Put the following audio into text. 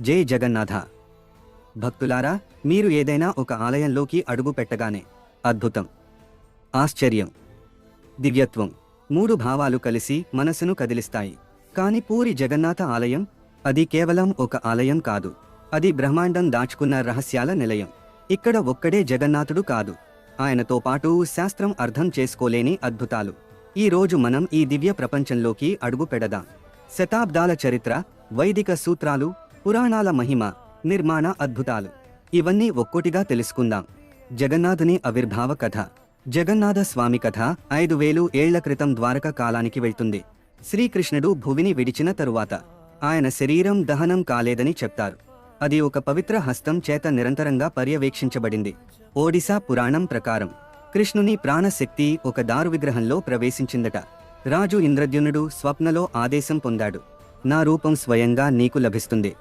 జై జగన్నాథ. భక్తులారా మీరు ఏదైనా ఒక ఆలయంలోకి అడుగు పెట్టగానే అద్భుతం ఆశ్చర్యం దివ్యత్వం మూడు భావాలు కలిసి మనసును కదిలిస్తాయి. కాని పూరి జగన్నాథ ఆలయం అది కేవలం ఒక ఆలయం కాదు. అది బ్రహ్మాండం దాచుకున్న రహస్యాల నిలయం. ఇక్కడ ఒక్కడే జగన్నాథుడు కాదు. ఆయనతో పాటు శాస్త్రం అర్థం చేసుకోలేని అద్భుతాలు. ఈ రోజు మనం ఈ దివ్య ప్రపంచంలోకి అడుగు పెడదాం. శతాబ్దాల చరిత్ర వైదిక సూత్రాలు పురాణాల మహిమ నిర్మాణ అద్భుతాలు. ఇవన్నీ ఒక్కోటిగా తెలుసుకుందాం. జగన్నాథుని ఆవిర్భావ కథ. జగన్నాథ స్వామి కథ ఐదు వేలు ఏళ్ళ క్రితం ద్వారక కాలానికి వెళ్తుంది. శ్రీకృష్ణుడు భువిని విడిచిన తరువాత ఆయన శరీరం దహనం కాలేదని చెప్తారు. అది ఒక పవిత్ర హస్తం చేత నిరంతరంగా పర్యవేక్షించబడింది. ఓడిశా పురాణం ప్రకారం కృష్ణుని ప్రాణశక్తి ఒక దారు విగ్రహంలో ప్రవేశించిందట. రాజు ఇంద్రద్యునుడు స్వప్నలో ఆదేశం పొందాడు. నా రూపం స్వయంగా నీకు లభిస్తుంది.